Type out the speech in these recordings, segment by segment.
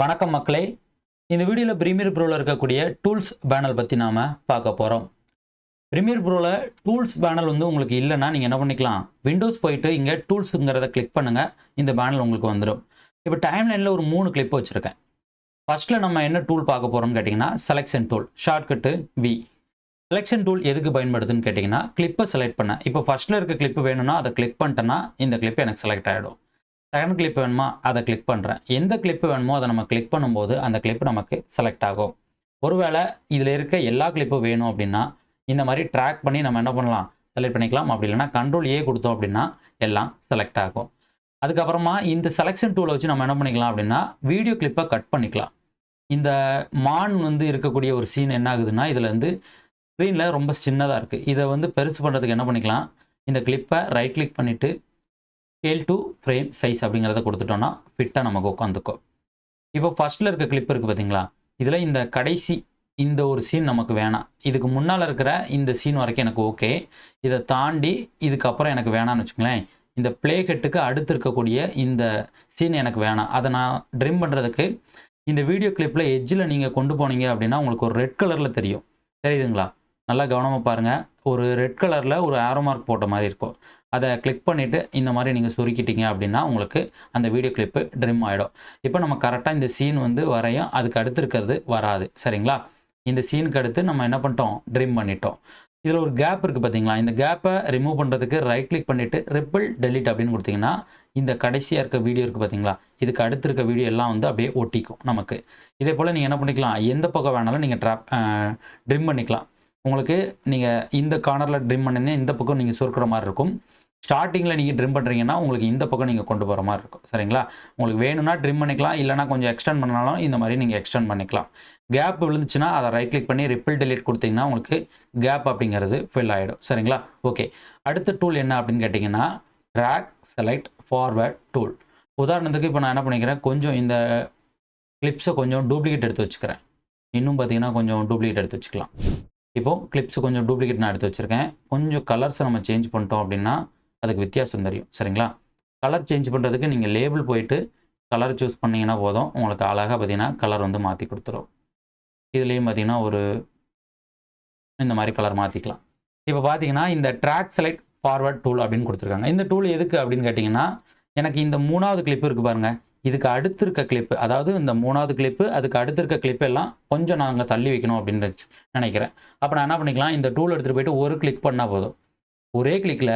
வணக்கம் மக்களே. இந்த வீடியோவில் ப்ரீமியர் ப்ரோவில் இருக்கக்கூடிய டூல்ஸ் பேனல் பற்றி நாம் பார்க்க போகிறோம் ப்ரீமியர் ப்ரோவில் டூல்ஸ் பேனல் வந்து உங்களுக்கு இல்லைன்னா நீங்கள் என்ன பண்ணிக்கலாம்? விண்டோஸ் போயிட்டு இங்கே டூல்ஸுங்கிறத கிளிக் பண்ணுங்கள் இந்த பேனல் உங்களுக்கு வந்துடும் இப்போ டைம் லைனில் ஒரு மூணு கிளிப் வச்சுருக்கேன். ஃபஸ்ட்டில் நம்ம என்ன டூல் பார்க்க போகிறோம்னு கேட்டிங்கன்னா selection tool shortcut V selection tool எதுக்கு பயன்படுதுன்னு கேட்டிங்கன்னா கிளிப்பை செலக்ட் பண்ணேன் இப்போ ஃபஸ்ட்டில் இருக்க கிளிப்பு வேணும்னா அதை கிளிக் பண்ணிட்டேன்னா இந்த கிளிப் எனக்கு செலக்ட் ஆகிடும் செகண்ட் கிளிப் வேணுமா? அதை கிளிக் பண்ணுறேன் எந்த கிளிப்பு வேணுமோ அதை நம்ம கிளிக் பண்ணும்போது அந்த கிளிப்பு நமக்கு செலக்ட் ஆகும். ஒருவேளை இதில் இருக்க எல்லா கிளிப்பும் வேணும் அப்படின்னா இந்த மாதிரி ட்ராக் பண்ணி நம்ம என்ன பண்ணலாம்? செலக்ட் பண்ணிக்கலாம். அப்படி இல்லைன்னா கண்ட்ரோல் ஏ கொடுத்தோம் அப்படின்னா எல்லாம் செலக்ட் ஆகும். அதுக்கப்புறமா இந்த செலெக்ஷன் டூலை வச்சு நம்ம என்ன பண்ணிக்கலாம் அப்படின்னா வீடியோ கிளிப்பை கட் பண்ணிக்கலாம். இந்த மான் வந்து இருக்கக்கூடிய ஒரு சீன் என்ன ஆகுதுன்னா இதில் வந்து ஸ்க்ரீனில் ரொம்ப சின்னதாக இருக்குது இதை வந்து பெருசு பண்ணுறதுக்கு என்ன பண்ணிக்கலாம்? இந்த கிளிப்பை ரைட் கிளிக் பண்ணிவிட்டு ஸ்கேல் டு ஃப்ரேம் சைஸ் அப்படிங்கிறத கொடுத்துட்டோம்னா ஃபிட்டாக நமக்கு உட்காந்துக்கும். இப்போ ஃபஸ்ட்டில் இருக்க கிளிப் இருக்குது பார்த்தீங்களா இதில் இந்த கடைசி இந்த ஒரு சீன் நமக்கு வேணாம். இதுக்கு முன்னால் இருக்கிற இந்த சீன் வரைக்கும் எனக்கு ஓகே இதை தாண்டி இதுக்கப்புறம் எனக்கு வேணாம்னு வச்சுங்களேன் இந்த ப்ளே ஹெட்டுக்கு அடுத்து இருக்கக்கூடிய இந்த சீன் எனக்கு வேணாம். அதை நான் ட்ரிம் பண்ணுறதுக்கு இந்த வீடியோ கிளிப்பில் எட்ஜில் நீங்கள் கொண்டு போனீங்க அப்படின்னா உங்களுக்கு ஒரு ரெட் கலரில் தெரியும். தெரியுதுங்களா? நல்லா கவனமாக பாருங்கள் ஒரு ரெட் கலரில் ஒரு ஆரோ மார்க் போட்ட மாதிரி இருக்கும். அதை கிளிக் பண்ணிவிட்டு இந்த மாதிரி நீங்கள் சுருக்கிட்டீங்க அப்படின்னா உங்களுக்கு அந்த வீடியோ கிளிப்பு ட்ரிம் ஆகிடும் இப்போ நம்ம கரெக்டாக இந்த சீன் வந்து வரையும் அதுக்கு அடுத்து இருக்கிறது வராது. சரிங்களா? இந்த சீனுக்கு அடுத்து நம்ம என்ன பண்ணிட்டோம்? ட்ரிம் பண்ணிட்டோம். இதில் ஒரு கேப் இருக்குது பார்த்தீங்களா? இந்த கேப்பை ரிமூவ் பண்ணுறதுக்கு ரைட் கிளிக் பண்ணிவிட்டு ரிப்பிள் டெலிட் அப்படின்னு கொடுத்தீங்கன்னா இந்த கடைசியாக இருக்க வீடியோ இருக்குது பார்த்தீங்களா? இதுக்கு அடுத்து இருக்க வீடியோ எல்லாம் வந்து அப்படியே ஒட்டிக்கும் நமக்கு. இதே போல் நீங்கள் என்ன பண்ணிக்கலாம்? எந்த பக்கம் வேணாலும் நீங்கள் ட்ராப் ட்ரிம் பண்ணிக்கலாம். உங்களுக்கு நீங்கள் இந்த கார்னரில் ட்ரிம் பண்ணினே இந்த பக்கம் நீங்கள் சுருக்கிற மாதிரி இருக்கும். ஸ்டார்டிங்கில் நீங்கள் ட்ரிம் பண்ணுறீங்கன்னா உங்களுக்கு இந்த பக்கம் நீங்கள் கொண்டு போகிற மாதிரி இருக்கும். சரிங்களா? உங்களுக்கு வேணும்னா ட்ரிம் பண்ணிக்கலாம் இல்லைனா கொஞ்சம் எக்ஸ்டெண்ட் பண்ணாலும் இந்த மாதிரி நீங்கள் எக்ஸ்டெண்ட் பண்ணிக்கலாம். கேப் விழுந்துச்சுன்னா அதை ரைட் கிளிக் பண்ணி ரிப்பிள் டெலிட் கொடுத்தீங்கன்னா உங்களுக்கு கேப் அப்படிங்கிறது ஃபில் ஆகிடும் சரிங்களா? ஓகே அடுத்த டூல் என்ன அப்படின்னு கேட்டிங்கன்னா ட்ராக் செலக்ட் ஃபார்வேர்ட் டூல் உதாரணத்துக்கு இப்போ நான் என்ன பண்ணிக்கிறேன்? கொஞ்சம் இந்த கிளிப்ஸை கொஞ்சம் டூப்ளிகேட் எடுத்து வச்சுக்கிறேன். இன்னும் பார்த்தீங்கன்னா கொஞ்சம் டூப்ளிகேட் எடுத்து வச்சுக்கலாம். இப்போது கிளிப்ஸ் கொஞ்சம் டூப்ளிகேட் நான் எடுத்து வச்சுருக்கேன். கொஞ்சம் கலர்ஸை நம்ம சேஞ்ச் பண்ணிட்டோம் அப்படின்னா அதுக்கு வித்தியாசம் தெரியும். சரிங்களா? கலர் சேஞ்ச் பண்ணுறதுக்கு நீங்கள் லேபிள் போயிட்டு கலர் சூஸ் பண்ணிங்கன்னா போதும். உங்களுக்கு அழகாக பார்த்தீங்கன்னா கலர் வந்து மாற்றி கொடுத்துரும். இதுலேயும் பார்த்தீங்கன்னா ஒரு இந்த மாதிரி கலர் மாற்றிக்கலாம் இப்போ பார்த்தீங்கன்னா இந்த ட்ராக் செலக்ட் ஃபார்வர்ட் டூல் அப்படின்னு கொடுத்துருக்காங்க. இந்த டூல் எதுக்கு அப்படின்னு கேட்டிங்கன்னா எனக்கு இந்த மூணாவது கிளிப்பு இருக்குது பாருங்கள் இதுக்கு அடுத்து இருக்க கிளிப்பு அதாவது இந்த மூணாவது கிளிப்பு அதுக்கு அடுத்து இருக்க கிளிப் எல்லாம் கொஞ்சம் நாங்கள் தள்ளி வைக்கணும் அப்படின்னு நினைக்கிறேன். அப்போ நான் என்ன பண்ணிக்கலாம் இந்த டூல் எடுத்துகிட்டு போயிட்டு ஒரு கிளிக் பண்ணால் போதும். ஒரே கிளிக்கில்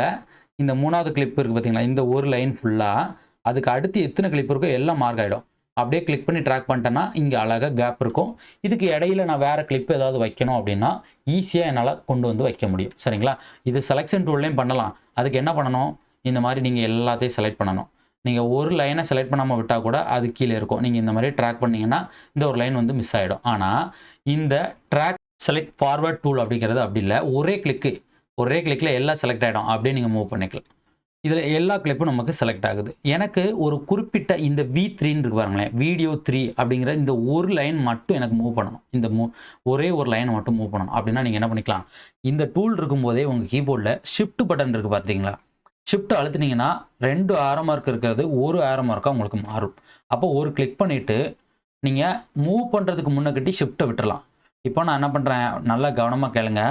இந்த மூணாவது கிளிப் இருக்குது பார்த்தீங்களா இந்த ஒரு லைன் ஃபுல்லாக அதுக்கு அடுத்து எத்தனை கிளிப் இருக்கோ எல்லாம் மார்க் ஆகிடும் அப்படியே கிளிக் பண்ணி ட்ராக் பண்ணிட்டேன்னா இங்கே அழகாக கேப் இருக்கும். இதுக்கு இடையில நான் வேறு கிளிப் ஏதாவது வைக்கணும் அப்படின்னா ஈஸியாக என்னால் கொண்டு வந்து வைக்க முடியும். சரிங்களா? இது செலெக்ஷன் டூல்லையும் பண்ணலாம். அதுக்கு என்ன பண்ணணும்? இந்த மாதிரி நீங்கள் எல்லாத்தையும் செலக்ட் பண்ணணும். நீங்கள் ஒரு லைனை செலக்ட் பண்ணாமல் விட்டால் கூட அது கீழே இருக்கும். நீங்கள் இந்த மாதிரி ட்ராக் பண்ணிங்கன்னா இந்த ஒரு லைன் வந்து மிஸ் ஆகிடும் ஆனால் இந்த ட்ராக் செலக்ட் ஃபார்வர்ட் டூல் அப்படிங்கிறது அப்படி இல்லை. ஒரே கிளிக்கு ஒரே கிளிக்கில் எல்லாம் செலக்ட் ஆகிடும் அப்படியே நீங்கள் மூவ் பண்ணிக்கலாம். இதில் எல்லா கிளிப்பும் நமக்கு செலக்ட் ஆகுது. எனக்கு ஒரு குறிப்பிட்ட இந்த வி த்ரீன்னு இருக்கு பாருங்களேன். வீடியோ த்ரீ அப்படிங்கிற இந்த ஒரு லைன் மட்டும் எனக்கு மூவ் பண்ணணும். இந்த மூ ஒரே ஒரு லைனை மட்டும் மூவ் பண்ணணும். அப்படின்னா நீங்கள் என்ன பண்ணிக்கலாம்? இந்த டூல் இருக்கும்போதே உங்கள் கீபோர்டில் ஷிஃப்ட் பட்டன் இருக்குது பார்த்தீங்களா ஷிஃப்ட் அழுத்துனீங்கன்னா ரெண்டு ஆரம் மார்க் இருக்கிறது ஒரு ஆரம் மார்க்காக உங்களுக்கு மாறும். அப்போ ஒரு கிளிக் பண்ணிவிட்டு நீங்கள் மூவ் பண்ணுறதுக்கு முன்னே கட்டி ஷிஃப்ட்டை விட்டுடலாம் இப்போ நான் என்ன பண்ணுறேன் நல்லா கவனமாக கேளுங்க.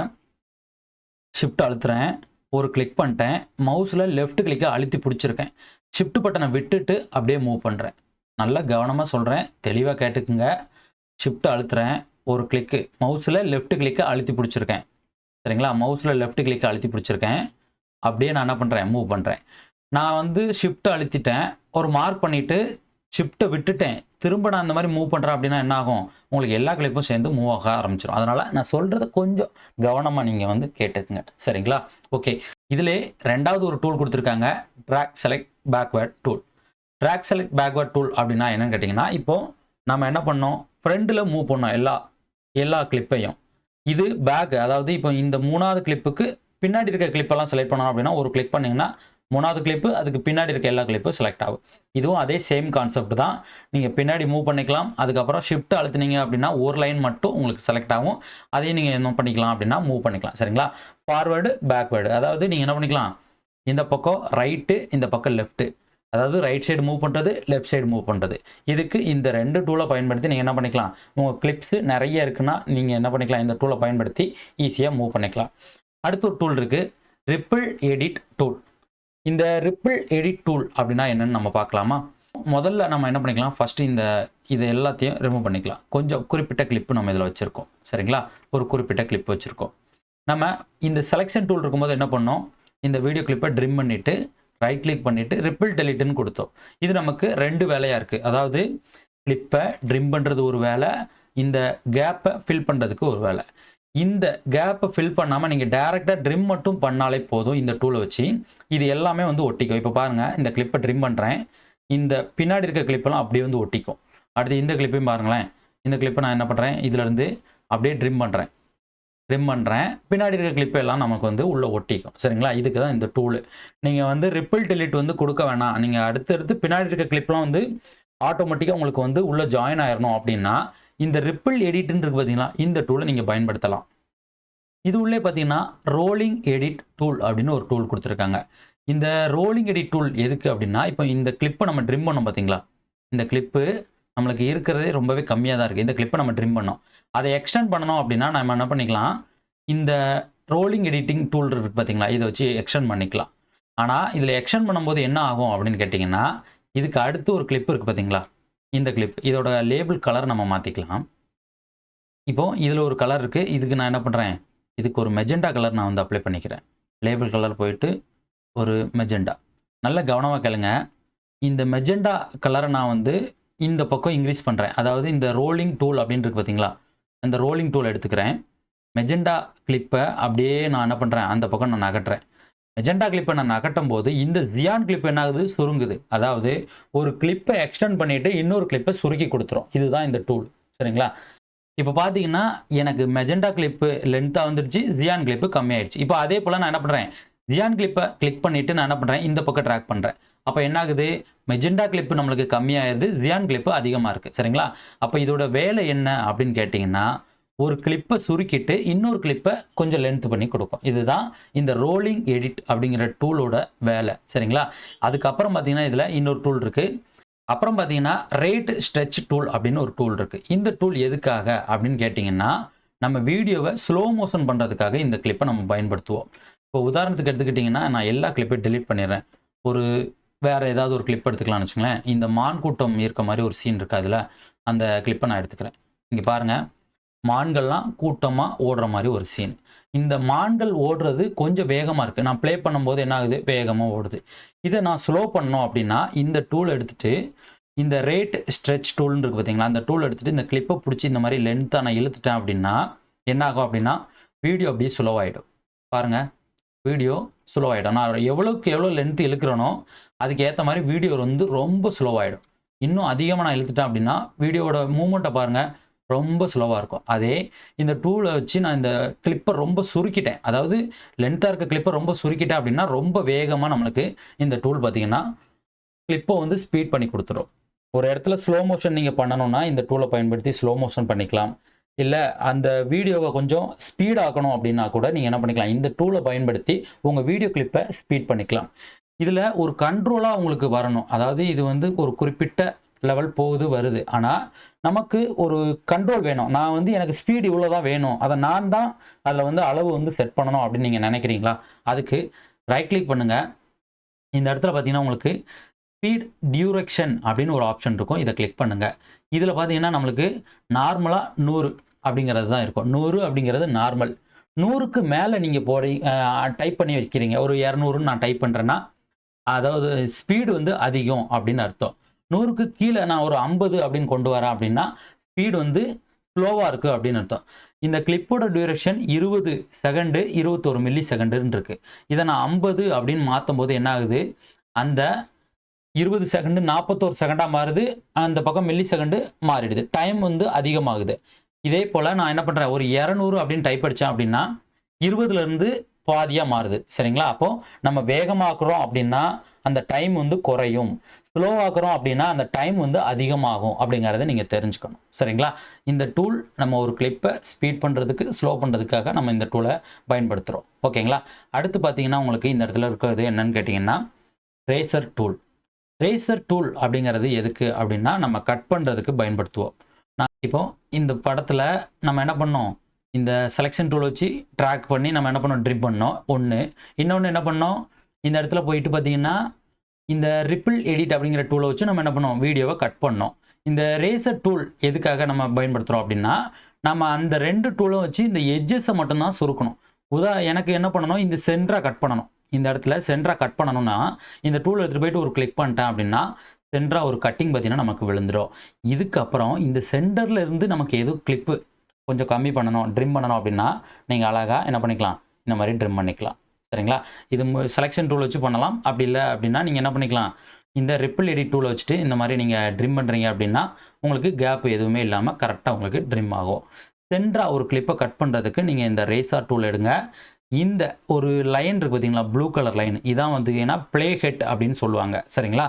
ஷிஃப்ட் அழுத்துறேன். ஒரு கிளிக் பண்ணிட்டேன். மவுஸில் லெஃப்ட் கிளிக்கை அழுத்தி பிடிச்சிருக்கேன். ஷிஃப்ட் பட்டனை விட்டுட்டு அப்படியே மூவ் பண்ணுறேன் நல்லா கவனமாக சொல்கிறேன் தெளிவாக கேட்டுக்குங்க. ஷிஃப்ட் அழுத்துறேன். ஒரு கிளிக்கு மவுஸில் லெஃப்ட் கிளிக்கை அழுத்தி பிடிச்சிருக்கேன். சரிங்களா? மவுஸில் லெஃப்ட் கிளிக்கை அழுத்தி பிடிச்சிருக்கேன். அப்படியே நான் என்ன பண்ணுறேன் மூவ் பண்ணுறேன் நான் வந்து ஷிஃப்ட் அழுத்திட்டேன். ஒரு மார்க் பண்ணிவிட்டு ஷிஃப்ட்டை விட்டுட்டேன். திரும்ப நான் அந்த மாதிரி மூவ் பண்ணுறேன் அப்படின்னா என்ன ஆகும் உங்களுக்கு எல்லா கிளிப்பும் சேர்ந்து மூவ் ஆக ஆரம்பிச்சிடும் அதனால் நான் சொல்கிறத கொஞ்சம் கவனமாக நீங்கள் வந்து கேட்டுக்குங்க. சரிங்களா? ஓகே இதிலே ரெண்டாவது ஒரு டூல் கொடுத்துருக்காங்க. Track select backward tool track select backward tool அப்படின்னா என்னென்னு கேட்டிங்கன்னா இப்போது நம்ம என்ன பண்ணோம்? ஃப்ரெண்டில் மூவ் பண்ணோம். எல்லா எல்லா கிளிப்பையும் இது பேக் அதாவது இப்போ இந்த மூணாவது கிளிப்புக்கு பின்னாடி இருக்க கிளிப்பெல்லாம் செலக்ட் பண்ணோம் அப்படின்னா ஒரு கிளிக் பண்ணிங்கன்னா மூணாவது கிளிப்பு அதுக்கு பின்னாடி இருக்க எல்லா கிளிப்பும் செலக்ட் ஆகும். இதுவும் அதே சேம் கான்செப்ட் தான். நீங்கள் பின்னாடி மூவ் பண்ணிக்கலாம். அதுக்கப்புறம் ஷிஃப்ட் அழுத்துனீங்க அப்படின்னா ஒரு லைன் மட்டும் உங்களுக்கு செலக்ட் ஆகும். அதையும் நீங்கள் என்ன பண்ணிக்கலாம் அப்படின்னா மூவ் பண்ணிக்கலாம். சரிங்களா? ஃபார்வேர்டு பேக்வேர்டு அதாவது நீங்கள் என்ன பண்ணிக்கலாம்? இந்த பக்கம் ரைட்டு இந்த பக்கம் லெஃப்ட்டு அதாவது ரைட் சைடு மூவ் பண்ணுறது லெஃப்ட் சைடு மூவ் பண்ணுறது இதுக்கு இந்த ரெண்டு டூலை பயன்படுத்தி நீங்கள் என்ன பண்ணிக்கலாம்? உங்கள் கிளிப்ஸு நிறைய இருக்குன்னா நீங்கள் என்ன பண்ணிக்கலாம்? இந்த டூலை பயன்படுத்தி ஈஸியாக மூவ் பண்ணிக்கலாம். அடுத்த ஒரு டூல் இருக்குது ரிப்பிள் எடிட் டூல் இந்த ரிப்பிள் எடிட் டூல் அப்படின்னா என்னன்னு நம்ம பார்க்கலாமா? முதல்ல நம்ம என்ன பண்ணிக்கலாம்? ஃபஸ்ட்டு இந்த இது எல்லாத்தையும் ரிமூவ் பண்ணிக்கலாம். கொஞ்சம் குறிப்பிட்ட கிளிப்பு நம்ம இதில் வச்சுருக்கோம். சரிங்களா? ஒரு குறிப்பிட்ட கிளிப் வச்சுருக்கோம். நம்ம இந்த செலெக்ஷன் டூல் இருக்கும்போது என்ன பண்ணோம்? இந்த வீடியோ கிளிப்பை ட்ரிம் பண்ணிவிட்டு ரைட் கிளிக் பண்ணிவிட்டு ரிப்பிள் டெலிட்டுன்னு கொடுத்தோம். இது நமக்கு ரெண்டு வேலையாக இருக்குது அதாவது கிளிப்பை ட்ரிம் பண்ணுறது ஒரு வேலை இந்த கேப்பை ஃபில் பண்ணுறதுக்கு ஒரு வேலை. இந்த கேப்பை ஃபில் பண்ணாமல் நீங்கள் டேரெக்டாக ட்ரிம் மட்டும் பண்ணாலே போதும் இந்த டூலை வச்சு. இது எல்லாமே வந்து ஒட்டிக்கும். இப்போ பாருங்கள் இந்த கிளிப்பை ட்ரிம் பண்ணுறேன் இந்த பின்னாடி இருக்க கிளிப்பெல்லாம் அப்படியே வந்து ஒட்டிக்கும். அடுத்து இந்த கிளிப்பையும் பாருங்களேன். இந்த கிளிப்பை நான் என்ன பண்ணுறேன் இதுலேருந்து அப்படியே ட்ரிம் பண்ணுறேன் ட்ரிம் பண்ணுறேன் பின்னாடி இருக்க கிளிப் எல்லாம் நமக்கு வந்து உள்ளே ஒட்டிக்கும். சரிங்களா? இதுக்கு தான் இந்த டூலு நீங்கள் வந்து ரிப்பிள் டெலிட் வந்து கொடுக்க வேணாம். நீங்கள் அடுத்தடுத்து பின்னாடி இருக்க கிளிப்லாம் வந்து ஆட்டோமேட்டிக்காக உங்களுக்கு வந்து உள்ளே ஜாயின் ஆயிடணும் அப்படின்னா இந்த ரிப்பிள் எடிட்னு இருக்கு இந்த டூலை நீங்கள் பயன்படுத்தலாம். இது உள்ளே பார்த்தீங்கன்னா ரோலிங் எடிட் டூல் அப்படின்னு ஒரு டூல் கொடுத்துருக்காங்க. இந்த ரோலிங் எடிட் டூல் எதுக்கு அப்படின்னா இப்போ இந்த கிளிப்பை நம்ம ட்ரிம் பண்ணோம் பார்த்தீங்களா இந்த கிளிப்பு நம்மளுக்கு இருக்கிறதே ரொம்பவே கம்மியாக தான் இருக்குது இந்த கிளிப்பை நம்ம ட்ரிம் பண்ணோம். அதை எக்ஸ்டெண்ட் பண்ணணும் அப்படின்னா நம்ம என்ன பண்ணிக்கலாம்? இந்த ரோலிங் எடிட்டிங் டூல் இருக்குது பார்த்தீங்களா இதை வச்சு எக்ஸ்டெண்ட் பண்ணிக்கலாம். ஆனால் இதில் எக்ஸ்டெண்ட் பண்ணும்போது என்ன ஆகும் அப்படின்னு கேட்டிங்கன்னா இதுக்கு அடுத்து ஒரு கிளிப் இருக்குது பார்த்தீங்களா இந்த கிளிப் இதோட லேபிள் கலர் நம்ம மாற்றிக்கலாம் இப்போது இதில் ஒரு கலர் இருக்குது இதுக்கு நான் என்ன பண்ணுறேன் இதுக்கு ஒரு மெஜெண்டா கலர் நான் வந்து அப்ளை பண்ணிக்கிறேன். லேபிள் கலர் போயிட்டு ஒரு மெஜெண்டா நல்ல கவனமாக கேளுங்க. இந்த மெஜெண்டா கலரை நான் வந்து இந்த பக்கம் இன்க்ரீஸ் பண்ணுறேன் அதாவது இந்த ரோலிங் டூல் அப்படின்ருக்கு பார்த்தீங்களா அந்த ரோலிங் டூல் எடுத்துக்கிறேன். மெஜெண்டா கிளிப்பை அப்படியே நான் என்ன பண்ணுறேன் அந்த பக்கம் நான் நகட்டுறேன் மெஜெண்டா கிளிப்பை நான் நகட்டும் போது இந்த ஜியான் கிளிப் என்ன ஆகுது சுருங்குது. அதாவது ஒரு கிளிப்பை எக்ஸ்டெண்ட் பண்ணிவிட்டு இன்னொரு கிளிப்பை சுருக்கி கொடுத்துரும். இதுதான் இந்த டூல் சரிங்களா? இப்போ பார்த்தீங்கன்னா எனக்கு மெஜெண்டா கிளிப்பு லென்த்தாக வந்துடுச்சு ஜியான் கிளிப்பு கம்மியாயிடுச்சு. இப்போ அதே போல் நான் என்ன பண்ணுறேன் ஜியான் கிளிப்பை கிளிக் பண்ணிவிட்டு நான் என்ன பண்ணுறேன் இந்த பக்கம் ட்ராக் பண்ணுறேன் அப்போ என்ன ஆகுது மெஜெண்டா கிளிப்பு நம்மளுக்கு கம்மியாயிருது ஜியான் கிளிப்பு அதிகமாக இருக்குது சரிங்களா? அப்போ இதோட வேலை என்ன அப்படின்னு கேட்டிங்கன்னா ஒரு கிளிப்பை சுருக்கிட்டு இன்னொரு கிளிப்பை கொஞ்சம் லென்த் பண்ணி கொடுக்கும். இதுதான் இந்த ரோலிங் எடிட் அப்படிங்கிற டூலோட வேலை. சரிங்களா? அதுக்கப்புறம் பார்த்தீங்கன்னா இதில் இன்னொரு டூல் இருக்குது அப்புறம் பார்த்தீங்கன்னா ரேட் ஸ்ட்ரெச் டூல் அப்படின்னு ஒரு டூல் இருக்குது இந்த டூல் எதுக்காக அப்படின்னு கேட்டிங்கன்னா நம்ம வீடியோவை ஸ்லோ மோஷன் பண்ணுறதுக்காக இந்த கிளிப்பை நம்ம பயன்படுத்துவோம். இப்போ உதாரணத்துக்கு எடுத்துக்கிட்டிங்கன்னா நான் எல்லா கிளிப்பையும் டெலிட் பண்ணிடுறேன். ஒரு வேறு ஏதாவது ஒரு கிளிப் எடுத்துக்கலாம்னு வச்சுங்களேன் இந்த மான் கூட்டம் இருக்க மாதிரி ஒரு சீன் இருக்குது அதில். அந்த கிளிப்பை நான் எடுத்துக்கிறேன். இங்கே பாருங்கள் மான்கள்லாம் கூட்டமாக ஓடுற மாதிரி ஒரு சீன் இந்த மான்கள் ஓடுறது கொஞ்சம் வேகமாக இருக்குது நான் ப்ளே பண்ணும்போது என்ன ஆகுது? வேகமாக ஓடுது. இதை நான் ஸ்லோ பண்ணோம் அப்படின்னா இந்த டூல் எடுத்துகிட்டு இந்த ரேட் ஸ்ட்ரெச் டூல்னு இருக்குது பார்த்தீங்களா அந்த டூல் எடுத்துகிட்டு இந்த கிளிப்பை பிடிச்சி இந்த மாதிரி லென்த்தாக நான் இழுத்துட்டேன் அப்படின்னா என்ன ஆகும் அப்படின்னா வீடியோ அப்படியே ஸ்லோவாகிடும் பாருங்கள் வீடியோ ஸ்லோவாகிடும் நான் எவ்வளோக்கு எவ்வளோ லென்த் இழுக்கிறேனோ அதுக்கு ஏற்ற மாதிரி வீடியோ வந்து ரொம்ப ஸ்லோவாகிடும் இன்னும் அதிகமாக நான் இழுத்துட்டேன் அப்படின்னா வீடியோவோட மூமெண்ட்டை பாருங்கள் ரொம்ப ஸ்லோவாக இருக்கும். அதே இந்த டூலை வச்சு நான் இந்த கிளிப்பை ரொம்ப சுருக்கிட்டேன். அதாவது லென்த்தாக இருக்க கிளிப்பை ரொம்ப சுருக்கிட்டேன் அப்படின்னா ரொம்ப வேகமாக நம்மளுக்கு இந்த டூல் பார்த்தீங்கன்னா கிளிப்பை வந்து ஸ்பீட் பண்ணி கொடுத்துரும். ஒரு இடத்துல ஸ்லோ மோஷன் நீங்கள் பண்ணணும்னா இந்த டூலை பயன்படுத்தி ஸ்லோ மோஷன் பண்ணிக்கலாம். இல்லை அந்த வீடியோவை கொஞ்சம் ஸ்பீட் ஆக்கணும் அப்படின்னா கூட நீங்கள் என்ன பண்ணிக்கலாம். இந்த டூலை பயன்படுத்தி உங்கள் வீடியோ கிளிப்பை ஸ்பீட் பண்ணிக்கலாம். இதில் ஒரு கண்ட்ரோலாக உங்களுக்கு வரணும். அதாவது இது வந்து ஒரு குறிப்பிட்ட லெவல் போகுது வருது. ஆனால் நமக்கு ஒரு கண்ட்ரோல் வேணும். நான் வந்து எனக்கு ஸ்பீடு இவ்வளோ தான் வேணும். அதை நான் தான் அதில் வந்து அளவு வந்து செட் பண்ணணும் அப்படின்னு நீங்கள் நினைக்கிறீங்களா? அதுக்கு ரைட் கிளிக் பண்ணுங்கள் இந்த இடத்துல பார்த்தீங்கன்னா உங்களுக்கு ஸ்பீட் டியூரக்ஷன் அப்படின்னு ஒரு ஆப்ஷன் இருக்கும். இதை கிளிக் பண்ணுங்கள் இதில் பார்த்தீங்கன்னா நம்மளுக்கு நார்மலாக நூறு அப்படிங்கிறது தான் இருக்கும். நூறு அப்படிங்கிறது நார்மல் நூறுக்கு மேலே நீங்கள் போடி டைப் பண்ணி வைக்கிறீங்க. ஒரு இரநூறுன்னு நான் டைப் பண்ணுறேன்னா அதாவது ஸ்பீடு வந்து அதிகம் அப்படின்னு அர்த்தம். நூறுக்கு கீழே நான் ஒரு ஐம்பது அப்படின்னு கொண்டு வரேன் அப்படின்னா ஸ்பீடு வந்து ஸ்லோவாக இருக்குது அப்படின்னு அர்த்தம். இந்த கிளிப்போட டியூரேஷன் இருபது செகண்டு இருபத்தோரு மில்லி செகண்டுன்னு இருக்குது இதை நான் ஐம்பது அப்படின்னு மாற்றும் போது என்ன ஆகுது? அந்த இருபது செகண்டு நாற்பத்தோரு செகண்டாக மாறுது. அந்த பக்கம் மில்லி செகண்டு மாறிடுது. டைம் வந்து அதிகமாகுது. இதே போல் நான் என்ன பண்ணுறேன் ஒரு இரநூறு அப்படின்னு டைப் அடித்தேன் அப்படின்னா இருபதுலேருந்து பாதியாக மாறுது. சரிங்களா? அப்போது நம்ம வேகமாக்குறோம் அப்படின்னா அந்த டைம் வந்து குறையும். ஸ்லோவாக்குறோம் அப்படின்னா அந்த டைம் வந்து அதிகமாகும் அப்படிங்கிறத நீங்கள் தெரிஞ்சுக்கணும். சரிங்களா? இந்த டூல் நம்ம ஒரு கிளிப்பை ஸ்பீட் பண்ணுறதுக்கு ஸ்லோ பண்ணுறதுக்காக நம்ம இந்த டூலை பயன்படுத்துகிறோம் ஓகேங்களா? அடுத்து பார்த்தீங்கன்னா உங்களுக்கு இந்த இடத்துல இருக்கிறது என்னன்னு கேட்டிங்கன்னா ரேசர் டூல் ரேசர் டூல் அப்படிங்கிறது எதுக்கு அப்படின்னா நம்ம கட் பண்ணுறதுக்கு பயன்படுத்துவோம். நான் இப்போ இந்த படத்தில் நம்ம என்ன பண்ணோம்? இந்த செலெக்ஷன் டூல் வச்சு ட்ராக் பண்ணி நம்ம என்ன பண்ணோம்? ட்ரிப் பண்ணோம். ஒன்று இன்னொன்று என்ன பண்ணோம்? இந்த இடத்துல போயிட்டு பார்த்தீங்கன்னா இந்த ரிப்பிள் எடிட் அப்படிங்கிற டூலை வச்சு நம்ம என்ன பண்ணோம்? வீடியோவை கட் பண்ணோம். இந்த ரேசர் டூல் எதுக்காக நம்ம பயன்படுத்துகிறோம் அப்படின்னா நம்ம அந்த ரெண்டு டூலும் வச்சு இந்த எட்ஜஸை மட்டும்தான் சுருக்கணும். உதா எனக்கு என்ன பண்ணணும்? இந்த சென்டராக கட் பண்ணணும். இந்த இடத்துல சென்டராக கட் பண்ணணும்னா இந்த டூல் எடுத்துகிட்டு போயிட்டு ஒரு கிளிக் பண்ணிட்டேன் அப்படின்னா சென்டராக ஒரு கட்டிங் பார்த்தீங்கன்னா நமக்கு விழுந்துடும் இதுக்கப்புறம் இந்த சென்டரில் இருந்து நமக்கு எதுவும் கிளிப்பு கொஞ்சம் கம்மி பண்ணணும் ட்ரிம் பண்ணணும் அப்படின்னா நீங்கள் அழகாக என்ன பண்ணிக்கலாம் இந்த மாதிரி ட்ரிம் பண்ணிக்கலாம். சரிங்களா? இது செலெக்ஷன் டூல் வச்சு பண்ணலாம். அப்படி இல்லை அப்படின்னா நீங்கள் என்ன பண்ணிக்கலாம் இந்த ரிப்பிள் எடிட் டூலை வச்சுட்டு இந்த மாதிரி நீங்கள் ட்ரிம் பண்ணுறீங்க அப்படின்னா உங்களுக்கு கேப் எதுவுமே இல்லாமல் கரெக்டாக உங்களுக்கு ட்ரிம் ஆகும். சென்டராக ஒரு கிளிப்பை கட் பண்ணுறதுக்கு நீங்கள் இந்த ரேசார் டூல் எடுங்க. இந்த ஒரு லைன் இருக்குது பார்த்தீங்களா ப்ளூ கலர் லைன் இதான் வந்து ப்ளே ஹெட் அப்படின்னு சொல்லுவாங்க. சரிங்களா?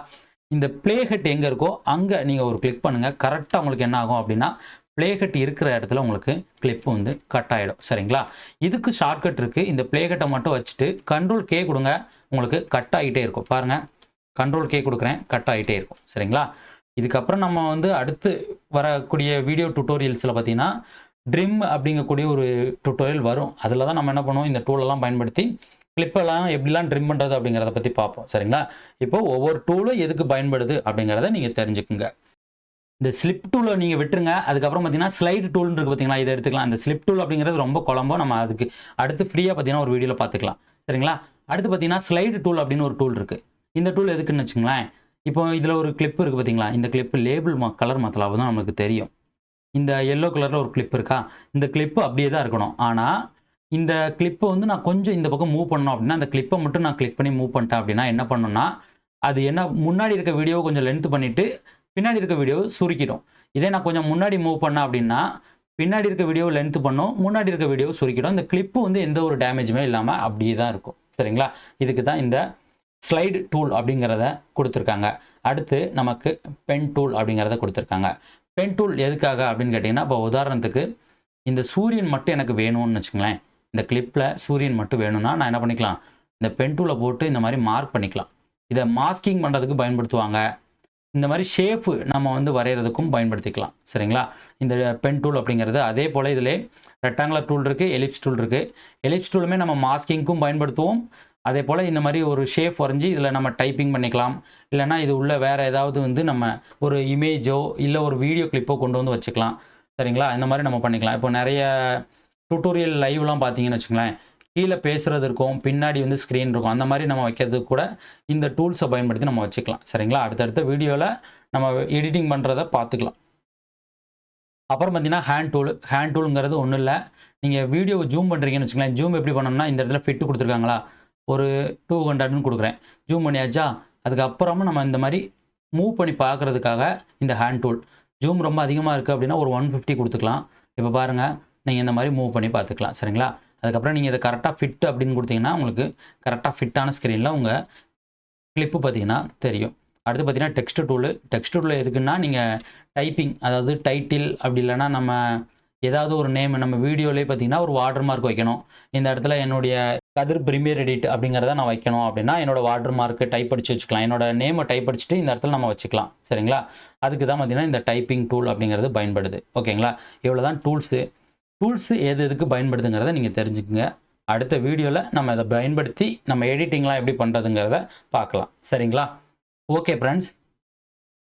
இந்த ப்ளே ஹெட் எங்கே இருக்கோ அங்கே நீங்கள் ஒரு கிளிக் பண்ணுங்கள் கரெக்டாக உங்களுக்கு என்ன ஆகும் அப்படின்னா ப்ளே இருக்கிற இடத்துல உங்களுக்கு கிளிப் வந்து கட் ஆகிடும் சரிங்களா? இதுக்கு ஷார்ட்கட் இருக்குது இந்த ப்ளே மட்டும் வச்சுட்டு கண்ட்ரோல் கே கொடுங்க. உங்களுக்கு கட் ஆகிட்டே இருக்கும். பாருங்கள் கண்ட்ரோல் கே கொடுக்குறேன். கட் ஆகிட்டே இருக்கும். சரிங்களா? இதுக்கப்புறம் நம்ம வந்து அடுத்து வரக்கூடிய வீடியோ டுட்டோரியல்ஸில் பார்த்தீங்கன்னா ட்ரிம் அப்படிங்கக்கூடிய ஒரு டுட்டோரியல் வரும். அதில் தான் நம்ம என்ன பண்ணுவோம்? இந்த டூலெல்லாம் பயன்படுத்தி கிளிப்பெல்லாம் எப்படிலாம் ட்ரிம் பண்ணுறது அப்படிங்கிறத பற்றி பார்ப்போம். சரிங்களா? இப்போ ஒவ்வொரு டூலும் எதுக்கு பயன்படுது அப்படிங்கிறத நீங்கள் தெரிஞ்சுக்குங்க. இந்த ஸ்லிப் டூலை நீங்கள் விட்டுருங்க. அதுக்கப்புறம் பார்த்தீங்கன்னா ஸ்லைடு டூல்னு இருக்குது பார்த்தீங்களா இதை எடுத்துக்கலாம். இந்த ஸ்லிப் டூல் அப்படிங்கிறது ரொம்ப குழம்போ நம்ம அதுக்கு அடுத்து ஃப்ரீயாக பார்த்தீங்கன்னா ஒரு வீடியோவில் பார்த்துக்கலாம் சரிங்களா? அடுத்து பார்த்தீங்கன்னா ஸ்லைடு டூல் அப்படின்னு ஒரு டூல் இருக்குது இந்த டூல் எதுக்குன்னு வச்சுங்களேன் இப்போ இதில் ஒரு கிளிப் இருக்குது பார்த்தீங்களா இந்த கிளிப்பு லேபிள் மா கலர் மாத்தலாவது தான் நமக்கு தெரியும். இந்த எல்லோ கலரில் ஒரு கிளிப் இருக்கா? இந்த கிளிப்பு அப்படியே தான் இருக்கணும். ஆனால் இந்த கிளிப்பை வந்து நான் கொஞ்சம் இந்த பக்கம் மூவ் பண்ணணும் அப்படின்னா அந்த கிளிப்பை மட்டும் நான் கிளிக் பண்ணி மூவ் பண்ணிட்டேன் அப்படின்னா என்ன பண்ணணும்னா அது என்ன முன்னாடி இருக்க வீடியோவை கொஞ்சம் லென்த் பண்ணிவிட்டு பின்னாடி இருக்க வீடியோ சுருக்கிடும். இதே நான் கொஞ்சம் முன்னாடி மூவ் பண்ணேன் அப்படின்னா பின்னாடி இருக்க வீடியோ லென்த் பண்ணும் முன்னாடி இருக்க வீடியோ சுருக்கிடும். இந்த கிளிப்பு வந்து எந்த ஒரு டேமேஜுமே இல்லாமல் அப்படியே தான் இருக்கும். சரிங்களா? இதுக்கு தான் இந்த ஸ்லைடு டூல் அப்படிங்கிறத கொடுத்துருக்காங்க. அடுத்து நமக்கு பென் டூல் அப்படிங்கிறத கொடுத்துருக்காங்க. பென் டூல் எதுக்காக அப்படின்னு கேட்டிங்கன்னா இப்போ உதாரணத்துக்கு இந்த சூரியன் மட்டும் எனக்கு வேணும்னு வச்சுங்களேன் இந்த கிளிப்பில் சூரியன் மட்டும் வேணும்னா நான் என்ன பண்ணிக்கலாம்? இந்த பென் டூலை போட்டு இந்த மாதிரி மார்க் பண்ணிக்கலாம். இதை மாஸ்கிங் பண்ணுறதுக்கு பயன்படுத்துவாங்க. இந்த மாதிரி ஷேப்பு நம்ம வந்து வரைகிறதுக்கும் பயன்படுத்திக்கலாம். சரிங்களா? இந்த பென் டூல் அப்படிங்கிறது அதே போல் இதில் ரெக்டாங்குலர் டூல் இருக்குது எலிப்ஸ் டூல் இருக்குது எலிப்ஸ் டூலுமே நம்ம மாஸ்கிங்க்கும் பயன்படுத்துவோம். அதே போல் இந்த மாதிரி ஒரு ஷேப் வரைஞ்சி இதில் நம்ம டைப்பிங் பண்ணிக்கலாம். இல்லைனா இது உள்ள வேறு ஏதாவது வந்து நம்ம ஒரு இமேஜோ இல்லை ஒரு வீடியோ கிளிப்போ கொண்டு வந்து வச்சுக்கலாம். சரிங்களா? இந்த மாதிரி நம்ம பண்ணிக்கலாம். இப்போ நிறைய டுட்டோரியல் லைவ்லாம் பார்த்தீங்கன்னு வச்சுங்களேன். கீழே பேசுகிறது இருக்கும் பின்னாடி வந்து ஸ்க்ரீன் இருக்கும். அந்த மாதிரி நம்ம வைக்கிறதுக்கு கூட இந்த டூல்ஸை பயன்படுத்தி நம்ம வச்சுக்கலாம். சரிங்களா? அடுத்தடுத்த வீடியோவில் நம்ம எடிட்டிங் பண்ணுறத பார்த்துக்கலாம். அப்புறம் பார்த்தீங்கன்னா ஹேண்ட் டூல் ஹேண்ட் டூலுங்கிறது ஒன்றும் இல்லை. நீங்கள் வீடியோ ஜூம் பண்ணுறீங்கன்னு வச்சுக்கலாம் ஜூம் எப்படி பண்ணணும்னா இந்த இடத்துல ஃபிட்டு கொடுத்துருக்காங்களா? ஒரு டூ ஹண்ட்ரட்னு கொடுக்குறேன். ஜூம் பண்ணியாச்சா? அதுக்கப்புறமா நம்ம இந்த மாதிரி மூவ் பண்ணி பார்க்குறதுக்காக இந்த ஹேண்ட் டூல் ஜூம் ரொம்ப அதிகமாக இருக்குது அப்படின்னா ஒரு ஒன் ஃபிஃப்டி கொடுத்துக்கலாம். இப்போ பாருங்கள் நீங்கள் இந்த மாதிரி மூவ் பண்ணி பார்த்துக்கலாம். சரிங்களா? அதுக்கப்புறம் நீங்கள் இதை கரெக்டாக ஃபிட் அப்படின்னு கொடுத்தீங்கன்னா உங்களுக்கு கரெக்டாக ஃபிட்டான ஸ்க்ரீனில் உங்கள் கிளிப்பு பார்த்தீங்கன்னா தெரியும். அடுத்து பார்த்தீங்கன்னா டெக்ஸ்ட் டூலு டெக்ஸ்ட் டூலில் எதுக்குன்னா நீங்கள் டைப்பிங் அதாவது டைட்டில் அப்படி இல்லைன்னா நம்ம ஏதாவது ஒரு நேம் நம்ம வீடியோலேயே பார்த்தீங்கன்னா ஒரு வாட்டர் மார்க் வைக்கணும். இந்த இடத்துல என்னுடைய கதிர் ப்ரீமியர் எடிட் அப்படிங்கிறத நான் வைக்கணும் அப்படின்னா என்னோட வாட்டர் மார்க்கு டைப் அடிச்சு வச்சுக்கலாம். என்னோட நேமை டைப் அடிச்சுட்டு இந்த இடத்துல நம்ம வச்சுக்கலாம். சரிங்களா? அதுக்கு தான் பார்த்தீங்கன்னா இந்த டைப்பிங் டூல் அப்படிங்கிறது பயன்படுது. ஓகேங்களா? இவ்வளோ தான் டூல்ஸு டூல்ஸு எது எதுக்கு பயன்படுதுங்கிறத நீங்கள் தெரிஞ்சுக்குங்க. அடுத்த வீடியோவில் நம்ம இதை பயன்படுத்தி நம்ம எடிட்டிங்லாம் எப்படி பண்ணுறதுங்கிறத பார்க்கலாம். சரிங்களா? Okay friends